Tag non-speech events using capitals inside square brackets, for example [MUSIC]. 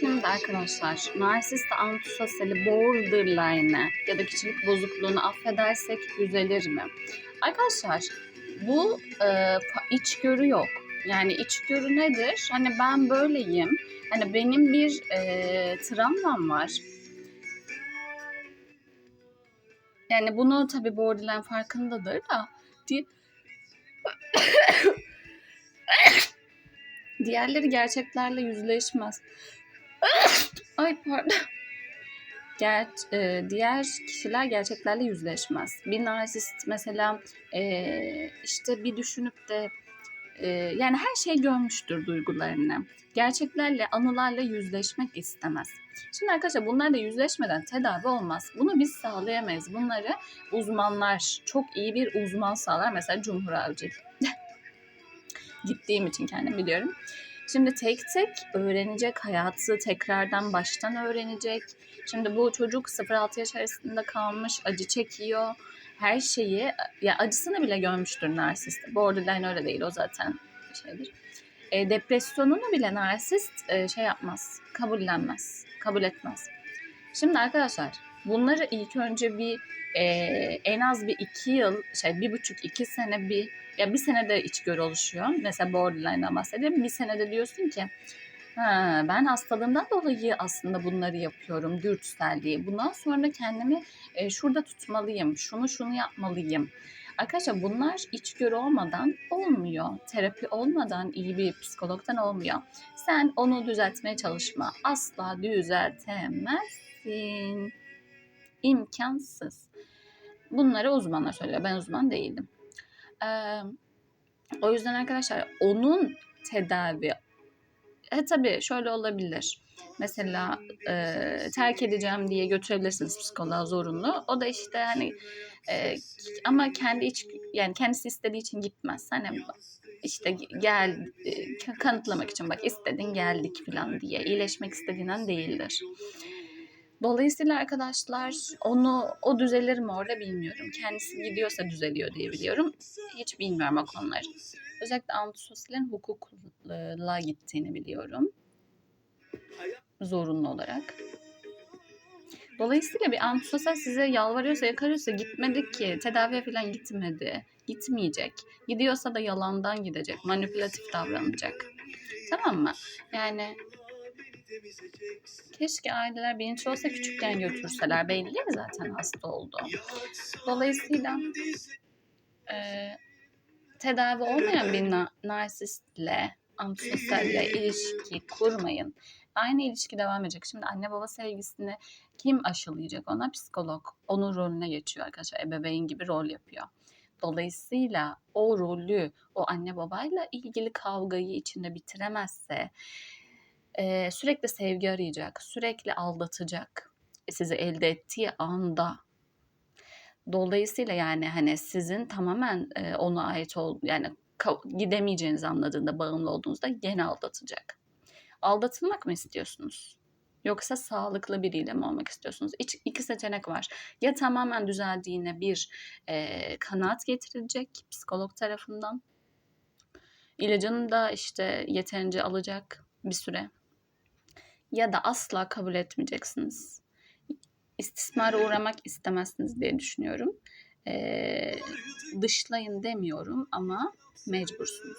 Şimdi arkadaşlar, narsist antisosyali borderline ya da kişilik bozukluğunu affedersek düzelir mi? Arkadaşlar bu e, içgörü yok. Yani içgörü nedir? Hani ben böyleyim. Hani benim bir e, travmam var. Yani bunu tabii borderline farkındadır da di- [COUGHS] [COUGHS] diğerleri gerçeklerle yüzleşmez. Ay pardon. Ger e, diğer kişiler gerçeklerle yüzleşmez. Bir narsist mesela e, işte bir düşünüp de e, yani her şey görmüştür duygularını. Gerçeklerle, anılarla yüzleşmek istemez. Şimdi arkadaşlar bunlarla yüzleşmeden tedavi olmaz. Bunu biz sağlayamayız. Bunları uzmanlar, çok iyi bir uzman sağlar. Mesela Cumhur Avcı. Gittiğim için kendim biliyorum. Şimdi tek tek öğrenecek, hayatı tekrardan baştan öğrenecek. Şimdi bu çocuk 0-6 yaş arasında kalmış, acı çekiyor. Her şeyi, ya acısını bile görmüştür narsist. Borderline öyle değil, o zaten şeydir. E, depresyonunu bile narsist e, şey yapmaz, kabullenmez, kabul etmez. Şimdi arkadaşlar bunları ilk önce bir e, en az bir iki yıl, şey bir buçuk iki sene bir ya bir senede içgörü oluşuyor. Mesela borderline'dan bahsedelim. Bir senede diyorsun ki ha, ben hastalığımdan dolayı aslında bunları yapıyorum dürtüselliği. Bundan sonra kendimi e, şurada tutmalıyım. Şunu şunu yapmalıyım. Arkadaşlar bunlar içgörü olmadan olmuyor. Terapi olmadan iyi bir psikologdan olmuyor. Sen onu düzeltmeye çalışma. Asla düzeltemezsin. İmkansız. Bunları uzmanlar söylüyor. Ben uzman değilim. Ee, o yüzden arkadaşlar onun tedavi e tabii şöyle olabilir. Mesela e, terk edeceğim diye götürebilirsiniz psikoloğa zorunlu. O da işte hani e, ama kendi iç yani kendisi istediği için gitmez. Hani işte gel e, kanıtlamak için bak istedin geldik falan diye iyileşmek istediğinden değildir. Dolayısıyla arkadaşlar onu o düzelir mi orada bilmiyorum. Kendisi gidiyorsa düzeliyor diye biliyorum. Hiç bilmiyorum o konuları. Özellikle antisosyalin hukukla gittiğini biliyorum. Zorunlu olarak. Dolayısıyla bir antisosyal size yalvarıyorsa yakarıyorsa gitmedik ki tedaviye falan gitmedi. Gitmeyecek. Gidiyorsa da yalandan gidecek. Manipülatif davranacak. Tamam mı? Yani Keşke aileler bilinçli olsa küçükken götürseler. Belli zaten hasta oldu. Dolayısıyla e, tedavi olmayan bir na- narsistle, antisosyalle ilişki kurmayın. Aynı ilişki devam edecek. Şimdi anne baba sevgisini kim aşılayacak ona? Psikolog. Onun rolüne geçiyor arkadaşlar. Ebeveyn gibi rol yapıyor. Dolayısıyla o rolü o anne babayla ilgili kavgayı içinde bitiremezse e, sürekli sevgi arayacak, sürekli aldatacak sizi elde ettiği anda. Dolayısıyla yani hani sizin tamamen e, ona ait ol yani gidemeyeceğinizi anladığında bağımlı olduğunuzda gene aldatacak. Aldatılmak mı istiyorsunuz? Yoksa sağlıklı biriyle mi olmak istiyorsunuz? İç, iki seçenek var. Ya tamamen düzeldiğine bir e, kanaat getirilecek psikolog tarafından. İlacını da işte yeterince alacak bir süre ya da asla kabul etmeyeceksiniz. İstismara uğramak istemezsiniz diye düşünüyorum. Ee, dışlayın demiyorum ama mecbursunuz.